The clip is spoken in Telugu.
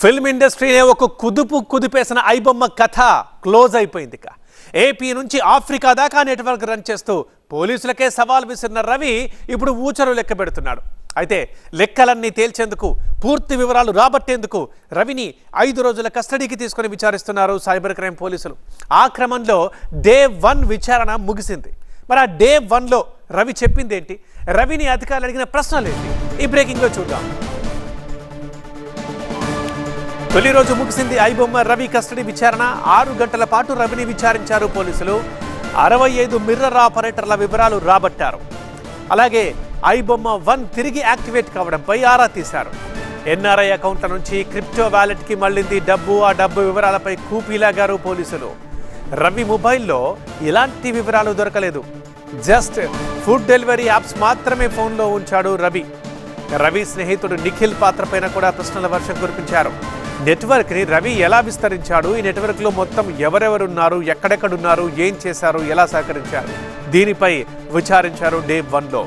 ఫిల్మ్ ఇండస్ట్రీనే ఒక కుదుపు కుదిపేసిన ఐబొమ్మ కథ క్లోజ్ అయిపోయింది ఇక ఏపీ నుంచి ఆఫ్రికా దాకా నెట్వర్క్ రన్ చేస్తూ పోలీసులకే సవాల్ విసిరిన రవి ఇప్పుడు ఊచరు లెక్క పెడుతున్నాడు. అయితే లెక్కలన్నీ తేల్చేందుకు పూర్తి వివరాలు రాబట్టేందుకు రవిని ఐదు రోజుల కస్టడీకి తీసుకొని విచారిస్తున్నారు సైబర్ క్రైమ్ పోలీసులు. ఆ క్రమంలో డే వన్ విచారణ ముగిసింది. మరి ఆ డే వన్లో రవి చెప్పిందేంటి? రవిని అధికారులు అడిగిన ప్రశ్నలు ఏంటి ఈ బ్రేకింగ్లో చూద్దాం. తొలి రోజు ముగిసింది ఐబొమ్మ రవి కస్టడీ విచారణ. ఆరు గంటల పాటు రవిని విచారించారు పోలీసులు. అరవై ఐదు మిర్రర్ ఆపరేటర్ల వివరాలు రాబట్టారు. అలాగే ఐబొమ్మ వన్ తిరిగి యాక్టివేట్ కావడంపై ఆరా తీశారు. ఎన్ఆర్ఐ అకౌంట్ల నుంచి క్రిప్టో వ్యాలెట్కి మళ్ళింది డబ్బు. ఆ డబ్బు వివరాలపై కూపీలాగారు పోలీసులు. రవి మొబైల్లో ఎలాంటి వివరాలు దొరకలేదు. జస్ట్ ఫుడ్ డెలివరీ యాప్స్ మాత్రమే ఫోన్లో ఉంచాడు రవి. రవి స్నేహితుడు నిఖిల్ పాత్రపైన కూడా ప్రశ్నల వర్షం కురిపించారు. నెట్వర్క్ని రవి ఎలా విస్తరించాడు? ఈ నెట్వర్క్లో మొత్తం ఎవరెవరున్నారు? ఎక్కడెక్కడున్నారు? ఏం చేశారు? ఎలా సహకరించారు? దీనిపై విచారించారు డే వన్లో.